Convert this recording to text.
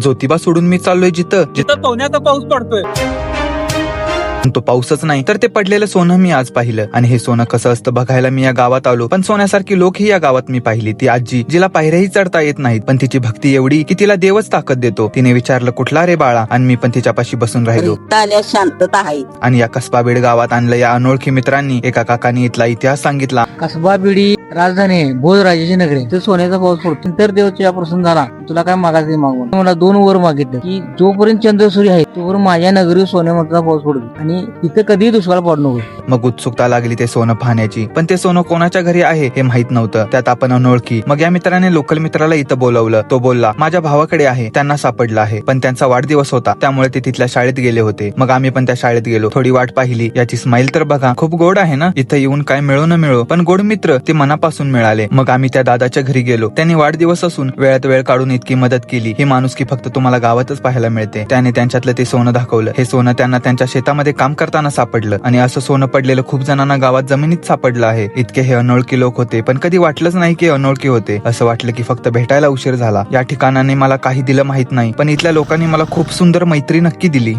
ज्योतिबा सोडून मी चाललोय जिथं जिथं सोन्याचा पाऊस पडतोय. तो पाऊसच नाही. तर ते पडलेलं सोनं मी आज पाहिलं. आणि हे सोनं कसं असतं बघायला मी या गावात आलो. पण सोन्यासारखी लोक ही या गावात मी पाहिली. ती आजी जिला पायऱ्याही चढता येत नाहीत पण तिची भक्ती एवढी की तिला देवच ताकद देतो. तिने विचारलं कुठला रे बाळा? आणि मी पण तिच्यापाशी बसून राहिलो. आल्या शांतता आहे. आणि या कसबाबीड गावात आणलं या अनोळखी मित्रांनी एका काकानी इथला इतिहास सांगितला. कसबा बिडी राजधानी आहे, भोज राजाची नगरी ते तर सोन्याचा पाऊस पडतो. तर देवाचा यापासून झाला. तुला काय मागायचं मागून. मागवून मला दोन वर मागितलं. की जोपर्यंत चंद्र सूर्य आहे तोवर माझ्या नगरी सोन्यामधला पाऊस पडतो आणि तिथे कधीही दुष्काळ पडू नको. मग उत्सुकता लागली ते सोनं पाहण्याची. पण ते सोनं कोणाच्या घरी आहे हे माहीत नव्हतं. त्यात आपण अनोळखी. मग या मित्राने लोकल मित्राला इथं बोलवलं. तो बोलला माझ्या भावाकडे आहे. त्यांना सापडलं आहे. पण त्यांचा वाढदिवस होता. त्यामुळे ते तिथल्या शाळेत गेले होते. मग आम्ही पण त्या शाळेत गेलो. थोडी वाट पाहिली. याची स्माईल तर बघा. खूप गोड आहे ना? इथं येऊन काय मिळो न मिळो. पण गोड मित्र ते मना मनापासून मिळाले. मग आम्ही त्या दादाच्या घरी गेलो. त्यांनी वाढदिवस असून वेळात वेळ काढून इतकी मदत केली. ही माणुसकी फक्त तुम्हाला गावातच पाहायला मिळते. त्याने त्यांच्यातलं ते सोनं दाखवलं. हे सोनं त्यांना त्यांच्या शेतामध्ये काम करताना सापडलं. आणि असं सोनं पडलेलं खूप जणांना गावात जमिनीत सापडलं आहे. इतके हे अनोळखी लोक होते. पण कधी वाटलंच नाही की अनोळखी होते. असं वाटलं की फक्त भेटायला उशीर झाला. या ठिकाणाने मला काही दिलं माहीत नाही. पण इथल्या लोकांनी मला खूप सुंदर मैत्री नक्की दिली.